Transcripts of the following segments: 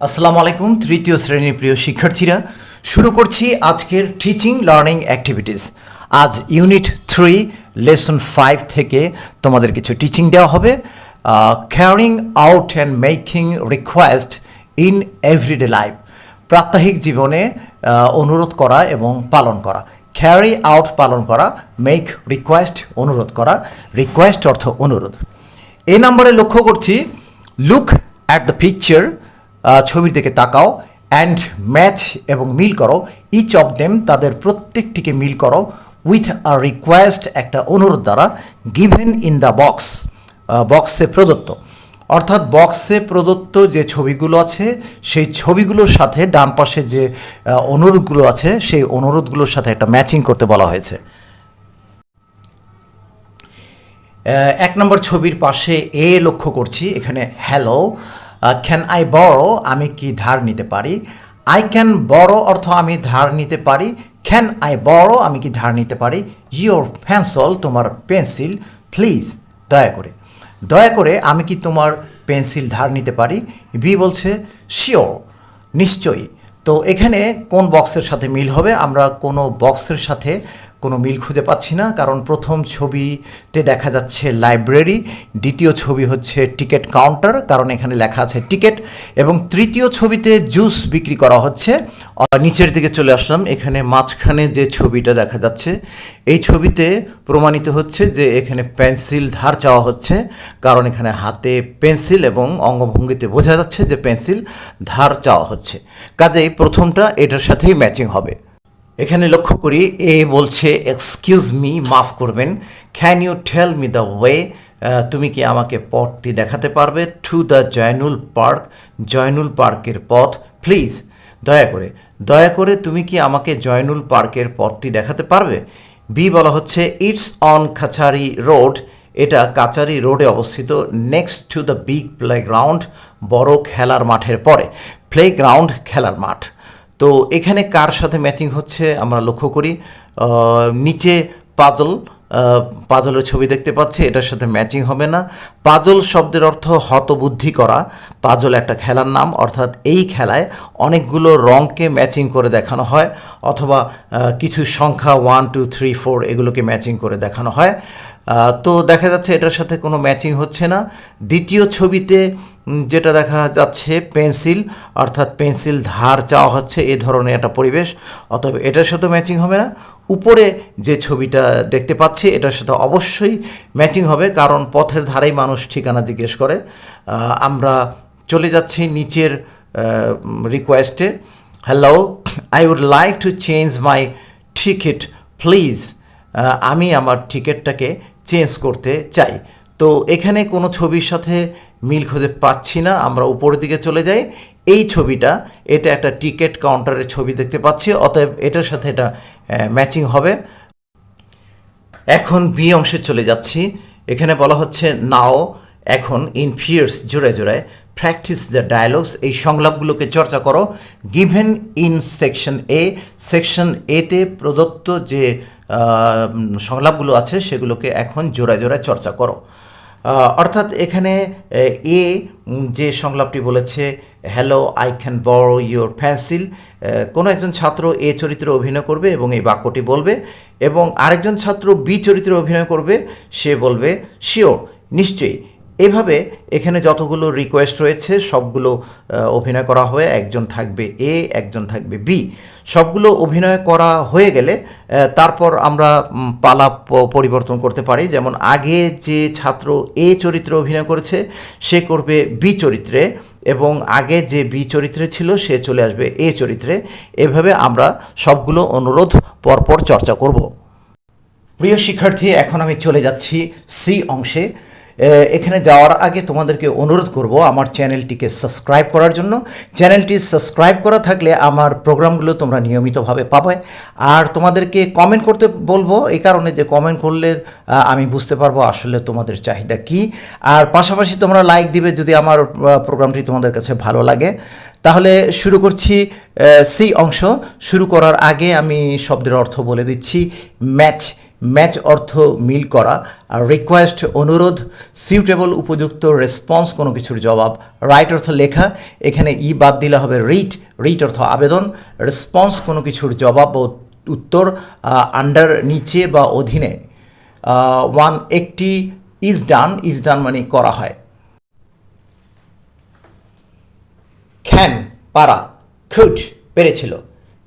আসসালামু আলাইকুম, তৃতীয় শ্রেণির প্রিয় শিক্ষার্থীরা। শুরু করছি আজকের টিচিং লার্নিং অ্যাক্টিভিটিস আজ ইউনিট থ্রি লেসন ফাইভ থেকে তোমাদের কিছু টিচিং দেওয়া হবে। Carrying out and making request in everyday life প্রাত্যহিক জীবনে অনুরোধ করা এবং পালন করা। ক্যারি আউট পালন করা মেক রিকোয়েস্ট অনুরোধ করা। রিকোয়েস্ট অর্থ অনুরোধ। এই নম্বরে লক্ষ্য করছি লুক অ্যাট দ্য পিকচার ছবির দিকে তাকাও অ্যান্ড ম্যাচ এবং মিল করো। ইচ অফ দেম তাদের প্রত্যেকটিকে মিল করো উইথ আ রিকোয়েস্ট একটা অনুরোধ দ্বারা গিভেন ইন দ্য বক্স বক্সে প্রদত্ত। অর্থাৎ বক্সে প্রদত্ত যে ছবিগুলো আছে, সেই ছবিগুলোর সাথে ডান পাশে যে অনুরোধগুলো আছে, সেই অনুরোধগুলোর সাথে একটা ম্যাচিং করতে বলা হয়েছে। এক নম্বর ছবির পাশে এ লক্ষ্য করছি, এখানে হ্যালো ক্যান আই বড় আমি কি ধার নিতে পারি? আই ক্যান বড় অর্থ আমি ধার নিতে পারি। ক্যান আই বড় আমি কি ধার নিতে পারি? ইয়োর পেন্সিল তোমার পেন্সিল প্লিজ দয়া করে। দয়া করে আমি কি তোমার পেন্সিল ধার নিতে পারি? বি বলছে শিওর নিশ্চয়ই। তো এখানে কোন বক্সের সাথে মিল হবে? আমরা কোনো বক্সের সাথে কোনো মিল খুঁজে পাচ্ছি না। কারণ প্রথম ছবিতে দেখা যাচ্ছে লাইব্রেরি, দ্বিতীয় ছবি হচ্ছে টিকিট কাউন্টার, কারণ এখানে লেখা আছে টিকিট, এবং তৃতীয় ছবিতে জুস বিক্রি করা হচ্ছে। নিচের দিকে চলে আসলাম, এখানে মাঝখানে যে ছবিটা দেখা যাচ্ছে, এই ছবিতে প্রমাণিত হচ্ছে যে এখানে পেন্সিল ধার চাওয়া হচ্ছে, কারণ এখানে হাতে পেন্সিল এবং অঙ্গভঙ্গিতে বোঝা যাচ্ছে যে পেন্সিল ধার চাওয়া হচ্ছে। কাজেই প্রথমটা এটার সাথেই ম্যাচিং হবে। এখানে লক্ষ্য করি, এ বলছে এক্সকিউজ মি মাফ করবেন। Can you tell me the way তুমি কি আমাকে পথটি দেখাতে পারবে? To the Zainul park Zainul পার্কের পথ প্লিজ দয়া করে দয়া করে তুমি কি আমাকে জয়নুল পার্কের পথটি দেখাতে পারবে? বি বলা হচ্ছে ইটস অন কাছারি রোড এটা কাচারি রোডে অবস্থিত next to the big playground বড় খেলার মাঠের পরে। প্লেগ্রাউন্ড খেলার মাঠ। তো এখানে কার সাথে ম্যাচিং হচ্ছে আমরা লক্ষ্য করি। নিচে পাজল পাজলের ছবি দেখতে পাচ্ছি, এটার সাথে ম্যাচিং হবে না। পাজল শব্দের অর্থ হতবুদ্ধি করা। পাজল একটা খেলার নাম, অর্থাৎ এই খেলায় অনেকগুলো রঙকে ম্যাচিং করে দেখানো হয়, অথবা কিছু সংখ্যা ওয়ান টু থ্রি ফোর এগুলোকে ম্যাচিং করে দেখানো হয়। তো দেখা যাচ্ছে এটার সাথে কোনো ম্যাচিং হচ্ছে না। দ্বিতীয় ছবিতে যেটা দেখা যাচ্ছে, পেন্সিল, অর্থাৎ পেন্সিল ধার চাওয়া হচ্ছে এ ধরনের একটা পরিবেশ, অতএব এটার সাথে ম্যাচিং হবে না। উপরে যে ছবিটা দেখতে পাচ্ছি, এটার সাথে অবশ্যই ম্যাচিং হবে, কারণ পথের ধারেই মানুষ ঠিকানা জিজ্ঞেস করে। আমরা চলে যাচ্ছি নিচের রিকোয়েস্টে hello I would like to change my ticket please আমি আমার টিকিটটাকে চেঞ্জ করতে চাই। তো এখানে কোনো ছবির সাথে মিল খুঁজে পাচ্ছি না, আমরা উপরের দিকে চলে যাই। এই ছবিটা, এটা একটা টিকিট কাউন্টারের ছবি দেখতে পাচ্ছি, অতএব এটার সাথে এটা ম্যাচিং হবে। এখন বি অংশে চলে যাচ্ছি। এখানে বলা হচ্ছে নাও, এখন ইনফিয়ার্স জোড়ায় জোড়ে জোড়ায় প্র্যাকটিস দ্য ডায়ালগস এই সংলাপগুলোকে চর্চা করো। Given in section A section এতে প্রদত্ত যে সংলাপগুলো আছে, সেগুলোকে এখন জোড়ায় জোড়ায় চর্চা করো। অর্থাৎ এখানে, এ, যে সংলাপটি বলেছে hello I can borrow your pencil কোনো একজন ছাত্র এ চরিত্রে অভিনয় করবে এবং এই বাক্যটি বলবে, এবং আরেকজন ছাত্র বি চরিত্রে অভিনয় করবে, সে বলবে শিওর নিশ্চয়ই। এভাবে এখানে যতগুলো রিকোয়েস্ট রয়েছে, সবগুলো অভিনয় করা হয়ে একজন থাকবে এ একজন থাকবে বি সবগুলো অভিনয় করা হয়ে গেলে তারপর আমরা পালা পরিবর্তন করতে পারি। যেমন আগে যে ছাত্র এ চরিত্রে অভিনয় করেছে, সে করবে বি চরিত্রে এবং আগে যে বি চরিত্রে ছিল, সে চলে আসবে এ চরিত্রে। এভাবে আমরা সবগুলো অনুরোধ পরপর চর্চা করব। প্রিয় শিক্ষার্থী, এখন আমি চলে যাচ্ছি সি অংশে। এখানে যাওয়ার আগে তোমাদেরকে অনুরোধ করব আমার চ্যানেলটিকে সাবস্ক্রাইব করার জন্য। চ্যানেলটি সাবস্ক্রাইব করা থাকলে আমার প্রোগ্রামগুলো তোমরা নিয়মিতভাবে পাবে। আর তোমাদেরকে কমেন্ট করতে বলব, এই কারণে যে কমেন্ট করলে আমি বুঝতে পারব আসলে তোমাদের চাহিদা কি। আর পাশাপাশি তোমরা লাইক দিবে যদি আমার প্রোগ্রামটি তোমাদের কাছে ভালো লাগে। তাহলে শুরু করছি সি অংশ। শুরু করার আগে আমি শব্দের অর্থ বলে দিচ্ছি ম্যাচ ম্যাচ অর্থ মিল করা রিকোয়েস্ট অনুরোধ সিউটেবল উপযুক্ত রেসপন্স কোনো কিছুর জবাব রাইট অর্থ লেখা, এখানে ই বাদ দিলে হবে রিট রিট অর্থ আবেদন রেসপন্স কোনো কিছুর জবাব বা উত্তর আন্ডার নিচে বা অধীনে। ওয়ান একটি ইজ ডান ইজ ডান মানে করা হয়। খ্যান পারা খুড পেরেছিল।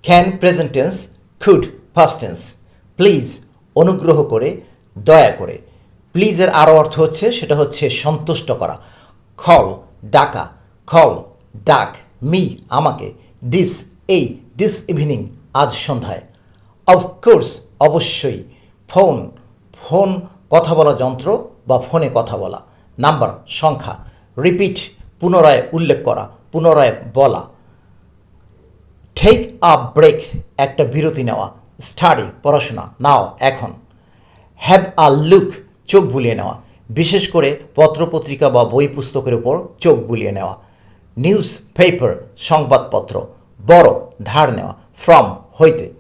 Can present tense could past tense please অনুগ্রহ করে, দয়া করে। প্লিজের আরও অর্থ হচ্ছে, সেটা হচ্ছে সন্তুষ্ট করা। খল, ডাকা। খল, ডাক, মি, আমাকে। দিস, এই, দিস ইভিনিং, আজ সন্ধ্যায়। অফকোর্স অবশ্যই। ফোন ফোন কথা বলা যন্ত্র বা ফোনে কথা বলা। নাম্বার, সংখ্যা। রিপিট, পুনরায় উল্লেখ করা, পুনরায় বলা। টেক আ ব্রেক, একটা বিরতি নেওয়া। স্টাডি পড়াশোনা, নাও, এখন। হ্যাভ আ লুক চোখ বুলিয়ে নেওয়া। বিশেষ করে পত্রপত্রিকা বা বই পুস্তকের উপর চোখ বুলিয়ে নেওয়া। নিউজ পেপার সংবাদপত্র, বড়, ধার নেওয়া ফ্রম হইতে।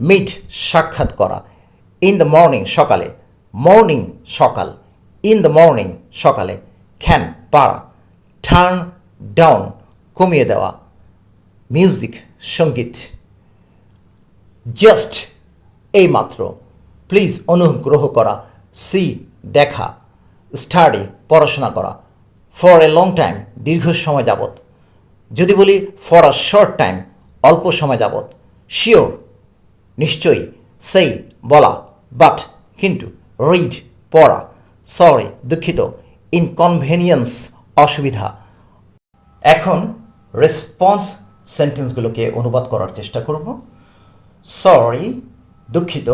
মিট সাক্ষাৎ করা। ইন দ্য মর্নিং সকালে। মর্নিং সকাল। ইন দ্য মর্নিং সকালে। খ্যান পাড়া টার্ন ডাউন কমিয়ে দেওয়া। মিউজিক সংগীত। জাস্ট এইমাত্র। প্লিজ অনুগ্রহ করা সি দেখা স্টাডি পড়াশোনা করা। ফর এ লং টাইম দীর্ঘ সময় যাবত যদি বলি ফর আ শর্ট টাইম অল্প সময় যাবত শিওর নিশ্চয়ই সেই বলা বাট কিন্তু রিড পড়া। সরি দুঃখিত ইনকনভেনিয়েন্স অসুবিধা। এখন রেসপন্স সেন্টেন্সগুলোকে অনুবাদ করার চেষ্টা করব। সরি দুঃখিত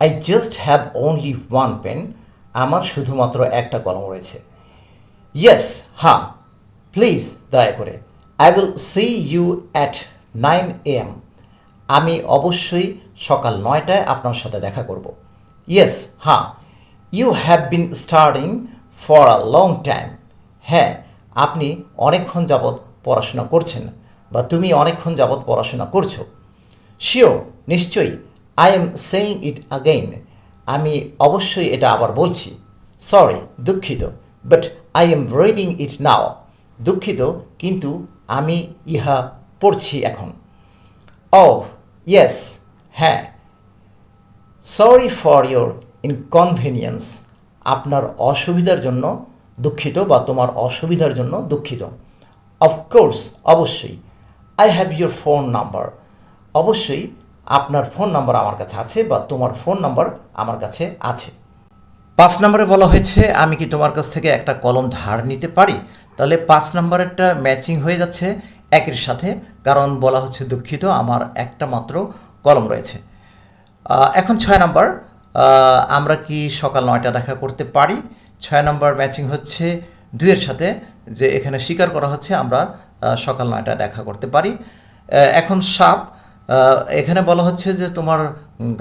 I just have only one pen আমার শুধুমাত্র একটা কলম রয়েছে। ইয়েস হ্যাঁ প্লিজ দয়া করে। I will see you at nine am আমি অবশ্যই সকাল নয়টায় আপনার সাথে দেখা করব। ইয়েস হ্যাঁ you have been starting for a long time হ্যাঁ আপনি অনেকক্ষণ যাবৎ পড়াশোনা করছেন বা তুমি অনেকক্ষণ যাবৎ পড়াশোনা করছ। শিওর নিশ্চয়ই। I am saying it again আমি অবশ্যই এটা আবার বলছি। সরি দুঃখিত। But I am reading it now দুঃখিত, কিন্তু আমি ইহা পড়ছি এখন। ও ইয়েস হ্যাঁ। সরি ফর ইয়োর ইনকনভেনিয়েন্স আপনার অসুবিধার জন্য দুঃখিত বা তোমার অসুবিধার জন্য দুঃখিত। অফকোর্স অবশ্যই। I have your phone number অবশ্যই আপনার ফোন নাম্বার আমার কাছে আছে বা তোমার ফোন নাম্বার আমার কাছে আছে। পাঁচ নম্বরে বলা হয়েছে, আমি কি তোমার কাছ থেকে একটা কলম ধার নিতে পারি? তাহলে পাঁচ নম্বরেরটা ম্যাচিং হয়ে যাচ্ছে একের সাথে, কারণ বলা হচ্ছে দুঃখিত, আমার একটা মাত্র কলম রয়েছে। এখন ছয় নম্বর আমরা কি সকাল নয়টা দেখা করতে পারি? ছয় নম্বর ম্যাচিং হচ্ছে দুইয়ের সাথে, যে এখানে স্বীকার করা হচ্ছে আমরা সকাল নয়টা দেখা করতে পারি। এখন সাত এখানে বলা হচ্ছে যে তোমার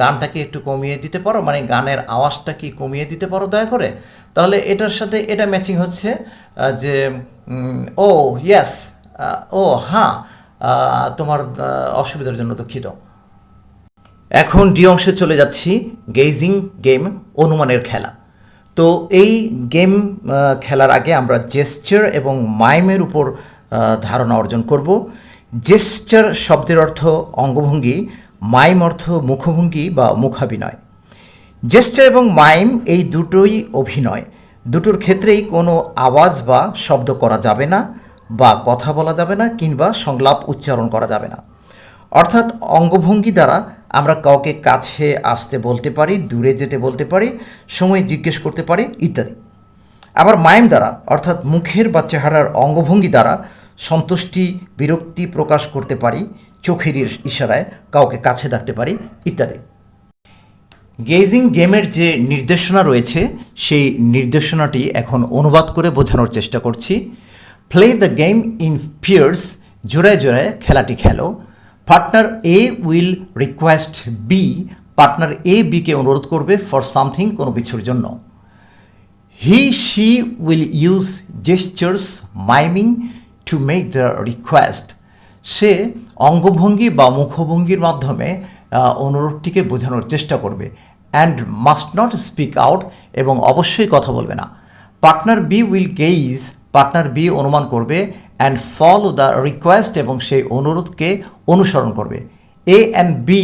গানটাকে একটু কমিয়ে দিতে পারো মানে গানের আওয়াজটা কি কমিয়ে দিতে পারো দয়া করে। তাহলে এটার সাথে এটা ম্যাচিং হচ্ছে যে ও ইয়েস ও হ্যাঁ তোমার অসুবিধার জন্য দুঃখিত। এখন ডি অংশে চলে যাচ্ছি গেজিং গেম অনুমানের খেলা। তো এই গেম খেলার আগে আমরা জেস্চার এবং মাইমের উপর ধারণা অর্জন করব। জেস্চার শব্দের অর্থ অঙ্গভঙ্গি, মাইম অর্থ মুখভঙ্গি বা মুখাভিনয়। জেস্টার এবং মাইম এই দুটোই অভিনয়। দুটোর ক্ষেত্রেই কোনো আওয়াজ বা শব্দ করা যাবে না বা কথা বলা যাবে না কিংবা সংলাপ উচ্চারণ করা যাবে না। অর্থাৎ অঙ্গভঙ্গি দ্বারা আমরা কাউকে কাছে আসতে বলতে পারি, দূরে যেতে বলতে পারি, সময় জিজ্ঞেস করতে পারি, ইত্যাদি। আবার মাইম দ্বারা, অর্থাৎ মুখের বা চেহারার অঙ্গভঙ্গি দ্বারা সন্তুষ্টি, বিরক্তি প্রকাশ করতে পারি, চোখের ইশারায় কাউকে কাছে ডাকতে পারি, ইত্যাদি। গেজিং গেমের যে নির্দেশনা রয়েছে, সেই নির্দেশনাটি এখন অনুবাদ করে বোঝানোর চেষ্টা করছি। Play the game in pairs জোড়ায় জোড়ায় খেলাটি খেলো। Partner A will request B partner A বিকে অনুরোধ করবে ফর সামথিং কোনো কিছুর জন্য। He she will use gestures miming to make the request সে অঙ্গভঙ্গি বা মুখভঙ্গির মাধ্যমে অনুরোধটিকে বোঝানোর চেষ্টা করবে and must not speak out এবং অবশ্যই কথা বলবে না। Partner B will guess partner B অনুমান করবে অ্যান্ড ফলো দ্য রিকোয়েস্ট এবং সেই অনুরোধকে অনুসরণ করবে। A and B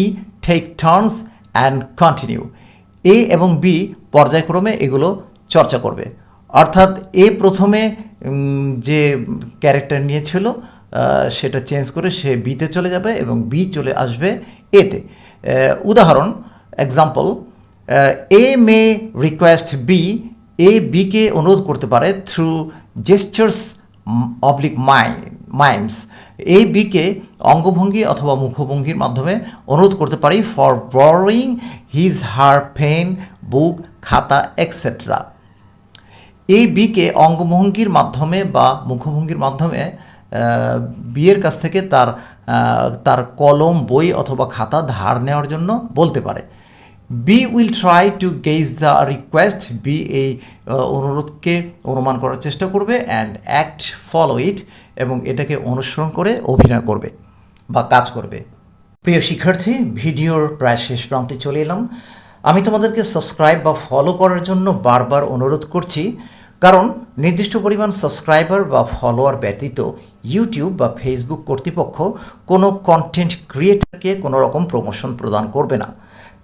take turns and continue A এবং বি পর্যায়ক্রমে এগুলো চর্চা করবে। অর্থাৎ এ প্রথমে যে ক্যারেক্টার নিয়েছিল সেটা চেঞ্জ করে সে বিতে চলে যাবে এবং বি চলে আসবে এতে উদাহরণ example A may request B A বিকে অনুরোধ করতে পারে through gestures oblique my mimes A বিকে অঙ্গভঙ্গি অথবা মুখভঙ্গির মাধ্যমে অনুরোধ করতে পারি for borrowing his her pen book খাতা এক্সেট্রা এই বিকে অঙ্গভঙ্গির মাধ্যমে বা মুখভঙ্গির মাধ্যমে বিয়ের কাছ থেকে তার তার কলম, বই অথবা খাতা ধার নেওয়ার জন্য বলতে পারে। B will try to guess the request B এই অনুরোধকে অনুমান করার চেষ্টা করবে অ্যান্ড অ্যাক্ট ফলো ইট এবং এটাকে অনুসরণ করে অভিনয় করবে বা কাজ করবে। প্রিয় শিক্ষার্থী, ভিডিওর প্রায় শেষ প্রান্তে চলে এলাম। আমি তোমাদেরকে সাবস্ক্রাইব বা ফলো করার জন্য বারবার অনুরোধ করছি, কারণ নির্দিষ্ট পরিমাণ সাবস্ক্রাইবার বা ফলোয়ার ব্যতীত ইউটিউব বা ফেসবুক কর্তৃপক্ষ কোনো কন্টেন্ট ক্রিয়েটরকে কোনো রকম প্রমোশন প্রদান করবে না।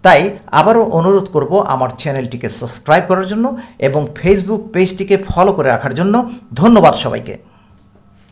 তাই আবারও অনুরোধ করব আমার চ্যানেলটিকে সাবস্ক্রাইব করার জন্য এবং ফেসবুক পেজটিকে ফলো করে রাখার জন্য ধন্যবাদ সবাইকে।